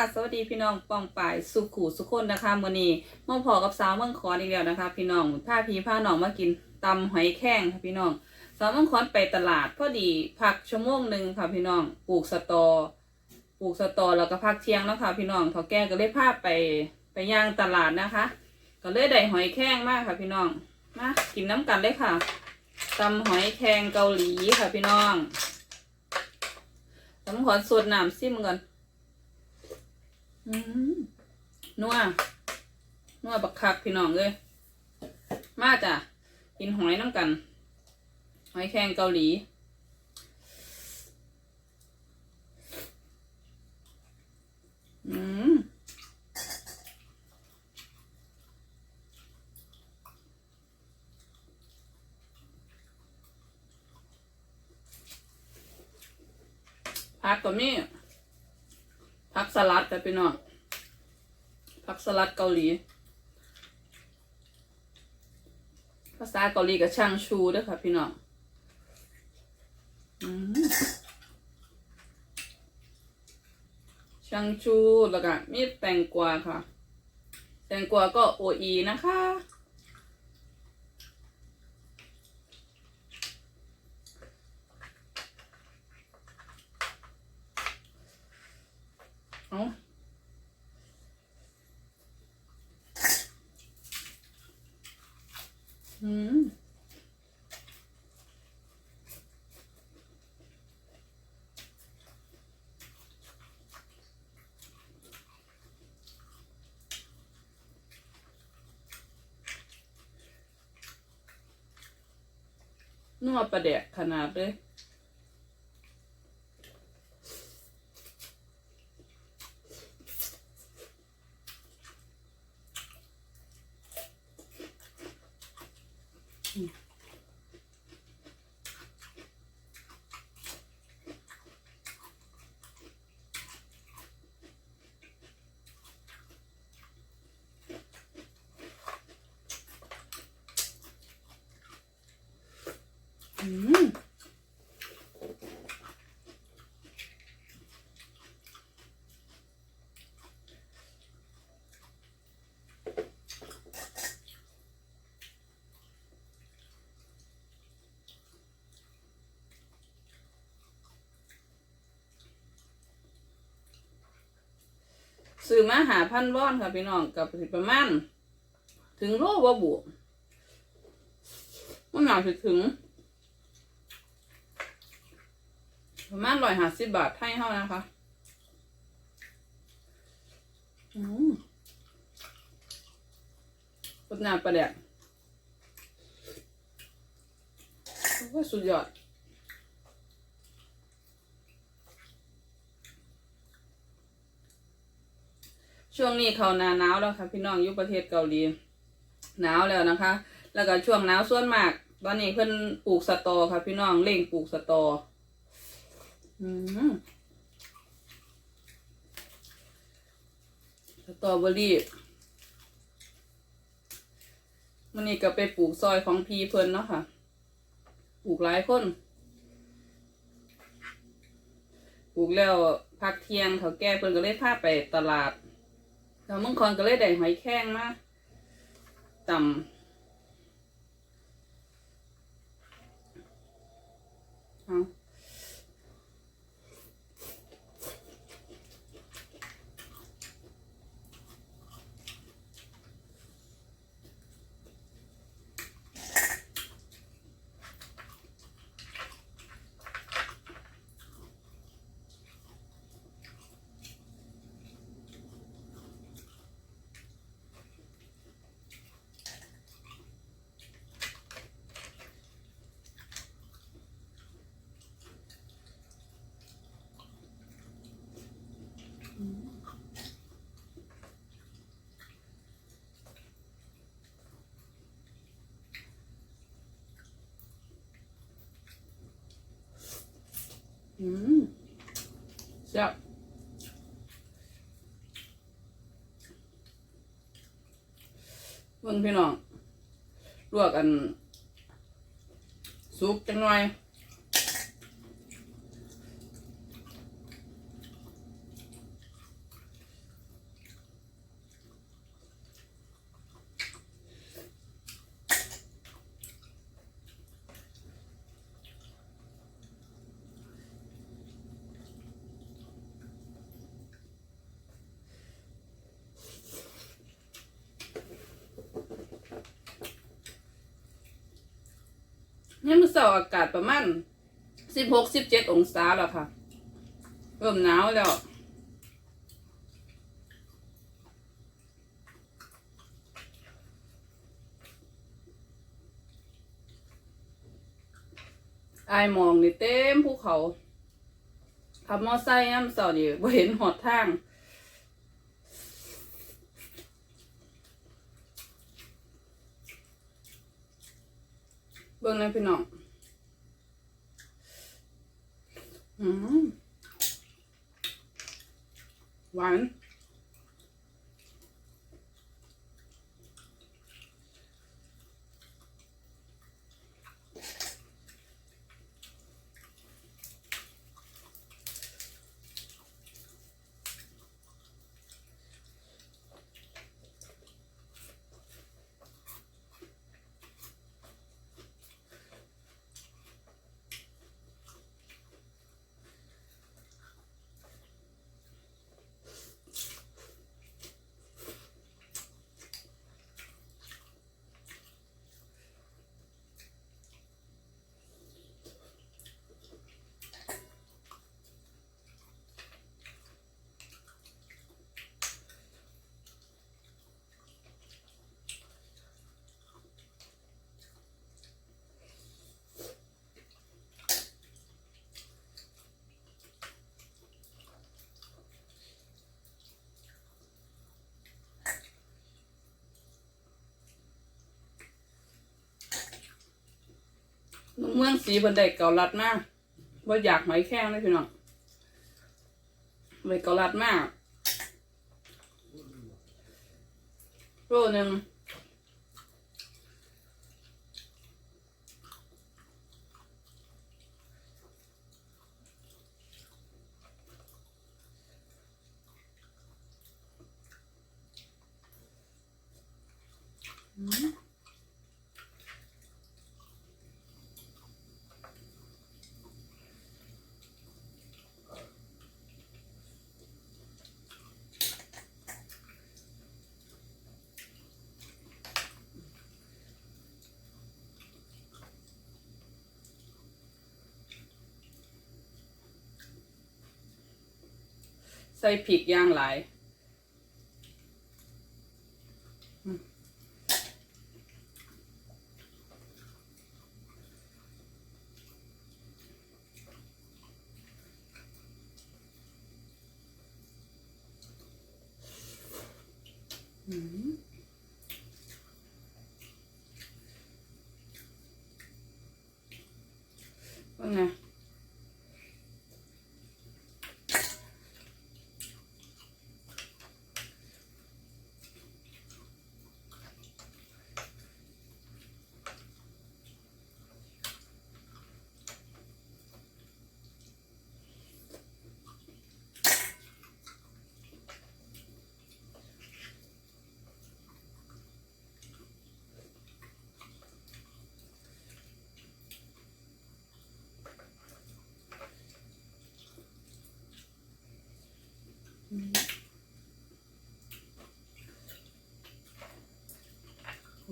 สวัสดีพี่น้องปองป่ายสุขูสุขคนนะคะมื้อนี้มาพอกับสาวเมืองขอนอีกแล้วนะคะ พี่น้องพาพี่พาหน้องมากินตำหอยแข้งค่ะพี่น้องสาวเมืองขอนไปตลาดพอดีพักชั่วโมงหนึ่งค่ะพี่น้องปลูกสตอปลูกสตอแล้วก็พักเที่ยงแล้วค่ะพี่น้องเขาแก่ก็เลยพาไปไปย่างตลาดนะคะ ก็เลยได้หอยแข้งมากค่ะพี่น้องมากินน้ำกันเลยค่ะตำหอยแข้งเกาหลีค่ะพี่น้องสาวเมืองขอนสดน้ำซิมก่อน นัว นัวบักคักพี่น้องเลย มาจ้ะ กินหอยน้ำกัน หอยแครงเกาหลี อืมผักก็มี ผักสลัดแต่พี่น้องผักสลัดเกาหลี ภาษาเกาหลีกับช่างชูด้วยค่ะพี่น้องอืมช่างชูแล้วก็มีแตงกวาค่ะ แตงกวาก็โออีนะคะ เอาอืมนัวประเดะขนาดเลย ซื้อมาหาพันว่อนค่ะพี่น้องกับสิประมาณถึงโลว่าบวกมันหนาถึง ประมาณร้อยห้าสิบบาทให้เท่านะคะอืมรสน้ำปลาแดกโอ้ยสุดยอดช่วงนี้เขาหนาหนาวแล้วค่ะ พี่น้องอยู่ประเทศเกาหลีหนาวแล้วนะคะ แล้วก็ช่วงหนาวส่วนมาก ตอนนี้เพิ่นปลูกสตอค่ะ พี่น้องเร่งปลูกสตอ อืมสตรอเบอรี่มันนี่ก็ไปปลูกซอยของพีเพิ่นเนาะค่ะ ปลูกหลายคน ปลูกแล้วพักเที่ยงเขาแก่เพิ่นก็เลยพาไปตลาดแล้วมึงคอนก็เลยได้หอยแข้งมาต่ำเอา อืมแซ่บเบิ่งพี่น้องลวกกันสุกจังหน่อย เสาอากาศประมาณสิบหกสิบเจ็ดองศาแล้วค่ะ เริ่มหนาวแล้วอายมองนี่เต็มภูเขาขับมอไซค์ย่ำสาร์นี่บ่เห็นหอดทางเบิ่งเลยพี่น้อง อืม หวาน เมืองสีบันไดเกาลัดมากว่าอยากไหอยแข้งเลยพี่น้องเลยเกาลัดมากโลหนึ่งอืม ใส่ผิกย่างหลายว่าไง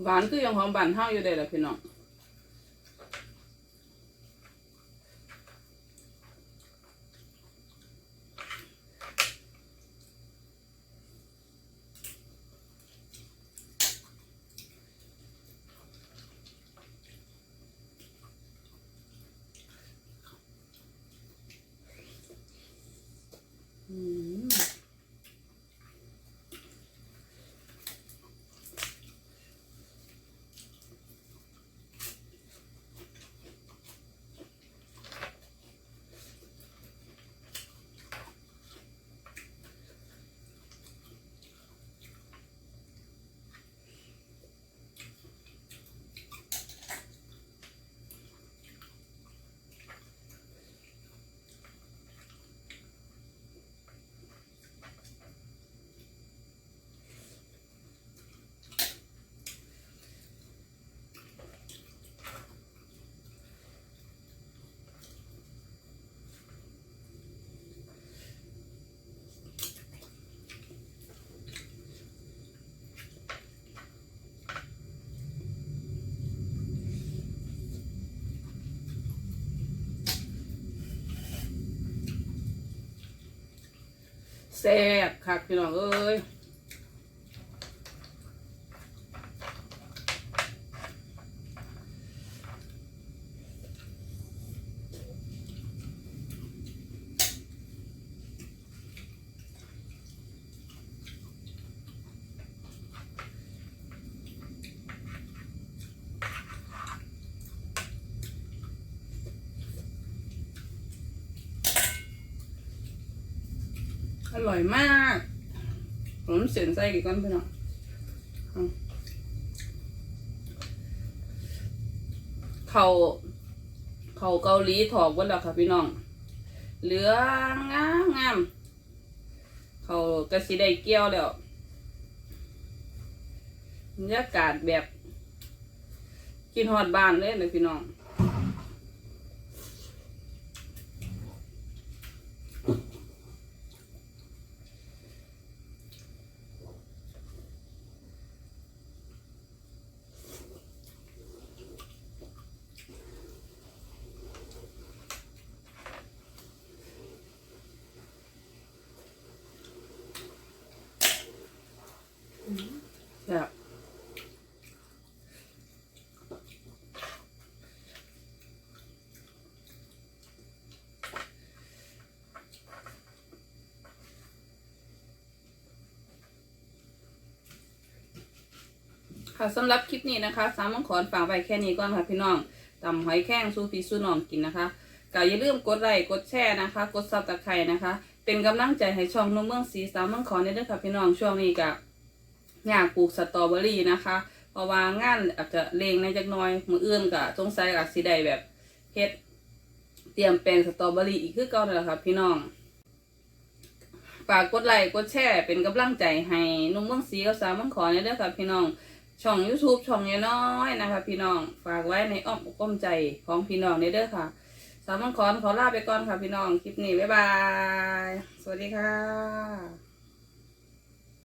หวานคือยังของบ้านเฮาอยู่ได้ล่ะพี่น้องอืม แซ่บคักพี่น้องเอ้ย ร่อยมากผมเสียนใส่กี่ก้อนพี่น้องเขาเขาเกาหลีถอกไว้แล้วค่ะพี่น้อง เหลืองงามงาม เขากระสีได้เกี้ยวแล้วบรรยากาศแบบกินฮอดบ้านเลยนะพี่น้อง แบบ ค่ะสำหรับคลิปนี้นะคะ สามมังขอนฝากไว้แค่นี้ก่อนค่ะพี่น้องตำหอยแข้งสู้พี่สู้น้องกินนะคะก็อย่าลืมกดไลค์กดแชร์นะคะ กดซับตะไคร่นะคะ เป็นกำลังใจให้ช่องนุ่มเมืองสีสามมังขอนได้ด้วยค่ะพี่น้องช่วงนี้กับอยากปลูกสตรอเบอรี่นะคะ เพราะว่างานอาจจะเลงในจักน้อยมืออื่นก็สงสัยอาจสิได้แบบเฮ็ดเตรียมแปลงสตรอเบอรี่อีกคือเก่านั่นแหละค่ะพี่น้องฝากกดไลค์กดแชร์เป็นกำลังใจให้นุ่มเมืองสีกับสาวมังขอในเด้อค่ะพี่น้อง ช่อง YouTube ช่องน้อยๆนะคะ พี่น้องฝากไว้ในอ้อมอกอ้อมใจของพี่น้องในเด้อค่ะ สาวมังขอขอลาไปก่อนค่ะพี่น้อง คลิปนี้ บ๊ายบาย สวัสดีค่ะ